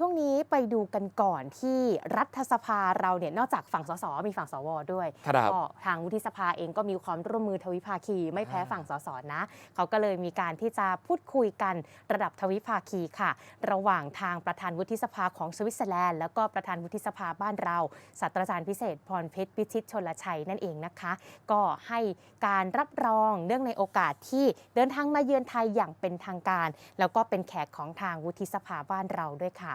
ช่วงนี้ไปดูกันก่อนที่รัฐสภาเราเนี่ยนอกจากฝั่งสสมีฝั่งสวด้วยครับก็ทางวุฒิสภาเองก็มีความร่วมมือทวิภาคี ไม่แพ้อ่าฝั่งสสนะ เขาก็เลยมีการที่จะพูดคุยกันระดับทวิภาคีค่ะ ระหว่างทางประธานวุฒิสภาของสวิตเซอร์แลนด์แล้วก็ประธานวุฒิสภาบ้านเราศาสตราจารย์พิเศษพรเพชรพิชิตชนลชัยนั่นเองนะคะ ก็ให้การรับรองเนื่องในโอกาสที่เดินทางมาเยือนไทยอย่างเป็นทางการ แล้วก็เป็นแขกของทางวุฒิสภาบ้านเราด้วยค่ะ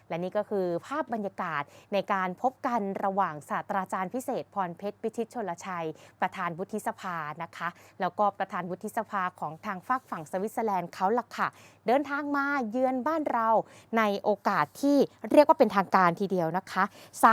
และนี่ก็คือภาพบรรยากาศในการพบกันระหว่างศาสตราจารย์พิเศษพรเพชรพิชิตชนลชัย ประธานวุฒิสภานะคะ แล้วก็ประธานวุฒิสภาของทางฝากฝั่งสวิตเซอร์แลนด์เขาล่ะค่ะ เดินทางมาเยือนบ้านเราในโอกาสที่เรียกว่าเป็นทางการทีเดียวนะคะ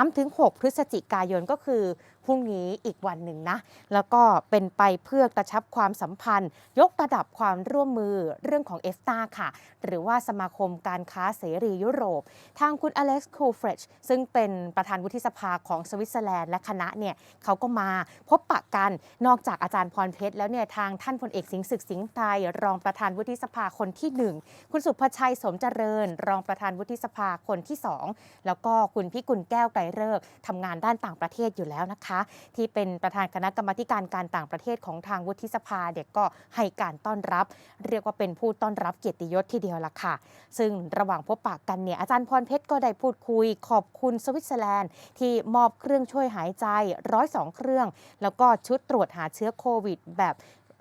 3-6 พฤศจิกายนก็คือพรุ่งนี้อีกวันหนึ่งนะ แล้วก็เป็นไปเพื่อกระชับความสัมพันธ์ ยกระดับความร่วมมือเรื่องของเอฟตาค่ะ หรือว่าสมาคมการค้าเสรียุโรปทางางคุณอเล็กซ์คูเฟรชซึ่งเป็นประธานวุฒิสภาของสวิตเซอร์แลนด์และคณะเนี่ยเขาก็มาพบปะกันนอกจากอาจารย์พรเพชร แล้วเนี่ยทางท่านพลเอกสิงห์ศึกสิงห์ไทย รองประธานวุฒิสภาคนที่หนึ่งคุณสุภชัยสมเจริญ รองประธานวุฒิสภาคนที่สองแล้วก็คุณพิกุลแก้วไกรเลิกทำงานด้านต่างประเทศอยู่แล้วนะคะ ที่เป็นประธานคณะกรรมการการต่างประเทศของทางวุฒิสภาเด็กก็ให้การต้อนรับ เรียกว่าเป็นผู้ต้อนรับเกียรติยศทีเดียวละค่ะ ซึ่งระหว่างพบปะกันเนี่ยอาจารย์พรเพชรก็ได้พูดคุยขอบคุณสวิตเซอร์แลนด์ ที่มอบเครื่องช่วยหายใจ 102 เครื่อง แล้วก็ชุดตรวจหาเชื้อโควิดแบบ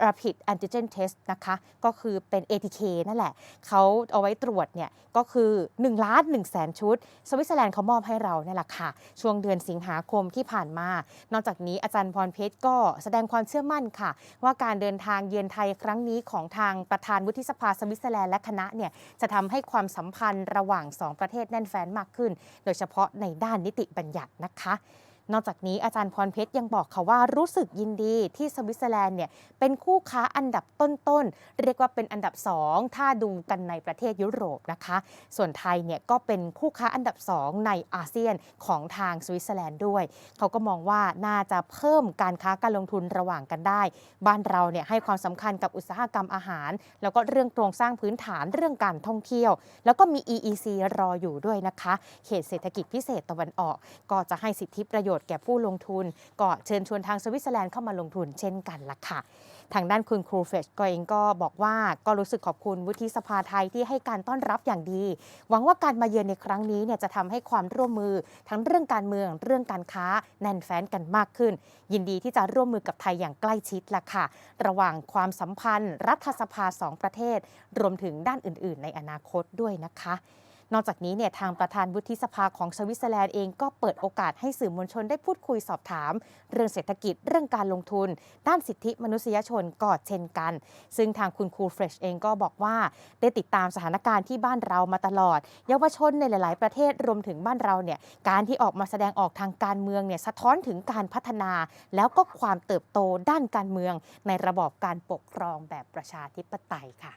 Rapid Antigen Test นะคะ ก็คือเป็น ATK นั่นแหละ เขาเอาไว้ตรวจเนี่ยก็คือ1ล้าน1แสนชุด สวิตเซอร์แลนด์เขามอบให้เราเนี่ยแหละค่ะ ช่วงเดือนสิงหาคมที่ผ่านมา นอกจากนี้อาจารย์พรเพชรก็แสดงความเชื่อมั่นค่ะ ว่าการเดินทางเยือนไทยครั้งนี้ของทางประธานวุฒิสภาสวิตเซอร์แลนด์และคณะเนี่ยจะทำให้ความสัมพันธ์ระหว่าง 2 ประเทศแน่นแฟ้นมากขึ้น โดยเฉพาะในด้านนิติบัญญัตินะคะ นอกจากนี้อาจารย์พรเพชรยังบอกค่ะว่ารู้สึกยินดีที่สวิตเซอร์แลนด์เนี่ยเป็นคู่ค้าอันดับต้นๆ เรียกว่าเป็นอันดับ 2 ถ้าดูกันในประเทศยุโรปนะคะ ส่วนไทยเนี่ยก็เป็นคู่ค้าอันดับ 2 ในอาเซียนของทางสวิตเซอร์แลนด์ด้วย เขาก็มองว่าน่าจะเพิ่มการค้าการลงทุนระหว่างกันได้ บ้านเราเนี่ยให้ความสำคัญกับอุตสาหกรรมอาหาร แล้วก็เรื่องโครงสร้างพื้นฐานเรื่องการท่องเที่ยว แล้วก็มี EEC รออยู่ด้วยนะคะ เขตเศรษฐกิจพิเศษตะวันออก ก็จะให้สิทธิประโยชน์แก่ผู้ลงทุน ก็เชิญชวนทางสวิตเซอร์แลนด์เข้ามาลงทุนเช่นกันล่ะค่ะ ทางด้านคุณครูเฟชก็เองก็บอกว่าก็รู้สึกขอบคุณวุฒิสภาไทยที่ให้การต้อนรับอย่างดี หวังว่าการมาเยือนในครั้งนี้เนี่ยจะทำให้ความร่วมมือทั้งเรื่องการเมืองเรื่องการค้าแน่นแฟ้นกันมากขึ้น ยินดีที่จะร่วมมือกับไทยอย่างใกล้ชิดล่ะค่ะ ระหว่างความสัมพันธ์ รัฐสภาสองประเทศ รวมถึงด้านอื่น ๆ ในอนาคตด้วยนะคะ นอกจากนี้เนี่ยทางประธานวุฒิสภาของสวิตเซอร์แลนด์เองก็เปิดโอกาสให้สื่อมวลชนได้พูดคุยสอบถาม เรื่องเศรษฐกิจเรื่องการลงทุน ด้านสิทธิมนุษยชนก็เช่นกัน ซึ่งทางคุณครูเฟรชเองก็บอกว่า ได้ติดตามสถานการณ์ที่บ้านเรามาตลอด เยาวชนในหลาย ๆ ประเทศรวมถึงบ้านเราเนี่ยการที่ออกมาแสดงออกทางการเมืองเนี่ยสะท้อนถึงการพัฒนา แล้วก็ความเติบโตด้านการเมือง ในระบอบการปกครองแบบประชาธิปไตยค่ะ